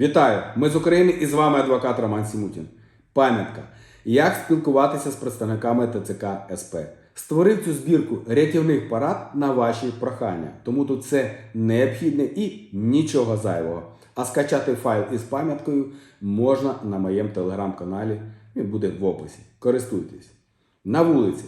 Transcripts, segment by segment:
Вітаю! Ми з України і з вами адвокат Роман Сімутін. Пам'ятка. Як спілкуватися з представниками ТЦК СП. Створив цю збірку рятівних парад на ваші прохання. Тому тут це необхідне і нічого зайвого. А скачати файл із пам'яткою можна на моєму телеграм-каналі. Він буде в описі. Користуйтесь. На вулиці.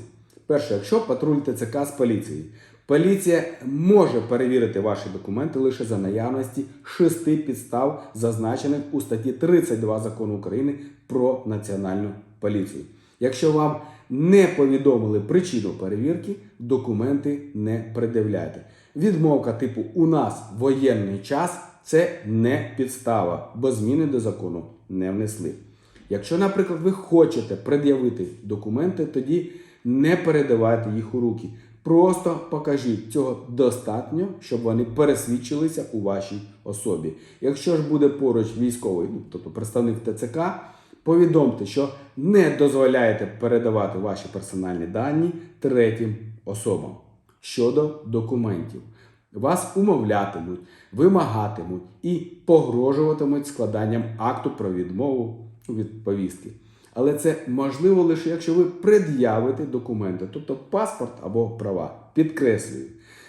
Перше, якщо патруль ТЦК з поліції. Поліція може перевірити ваші документи лише за наявності шести підстав, зазначених у статті 32 закону України про національну поліцію. Якщо вам не повідомили причину перевірки, документи не пред'являйте. Відмовка типу у нас воєнний час це не підстава, бо зміни до закону не внесли. Якщо, наприклад, ви хочете пред'явити документи, тоді не передавайте їх у руки. Просто покажіть цього достатньо, щоб вони пересвідчилися у вашій особі. Якщо ж буде поруч військовий, ну, тобто представник ТЦК, повідомте, що не дозволяєте передавати ваші персональні дані третім особам щодо документів. Вас умовлятимуть, вимагатимуть і погрожуватимуть складанням акту про відмову від повістки. Але це можливо лише якщо ви пред'явите документи, тобто паспорт або права. Підкреслюю,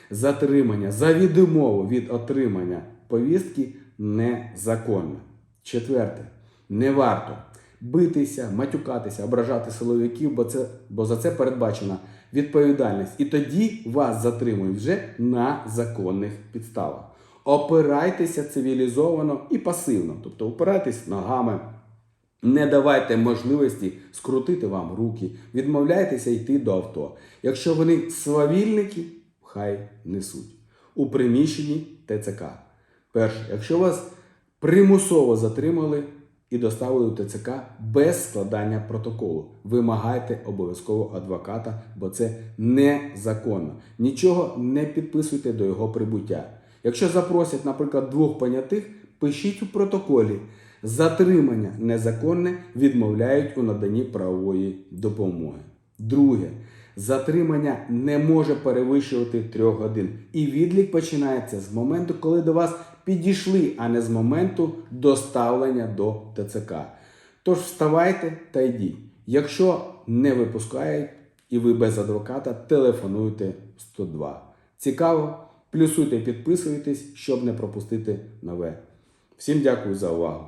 затримання за відмову від отримання повістки незаконне. Четверте, не варто битися, матюкатися, ображати силовиків, бо, це, бо за це передбачена відповідальність. І тоді вас затримують вже на законних підставах. Опирайтеся цивілізовано і пасивно, тобто опирайтесь ногами. Не давайте можливості скрутити вам руки, відмовляйтеся йти до авто. Якщо вони свавільники, хай несуть. У приміщенні ТЦК. Перше, якщо вас примусово затримали і доставили у ТЦК без складання протоколу, вимагайте обов'язково адвоката, бо це незаконно. Нічого не підписуйте до його прибуття. Якщо запросять, наприклад, двох понятих, пишіть у протоколі. Затримання незаконне відмовляють у наданні правової допомоги. Друге, затримання не може перевищувати трьох годин. І відлік починається з моменту, коли до вас підійшли, а не з моменту доставлення до ТЦК. Тож вставайте та йдіть. Якщо не випускають і ви без адвоката, телефонуйте 102. Цікаво? Плюсуйте, підписуйтесь, щоб не пропустити нове. Всім дякую за увагу.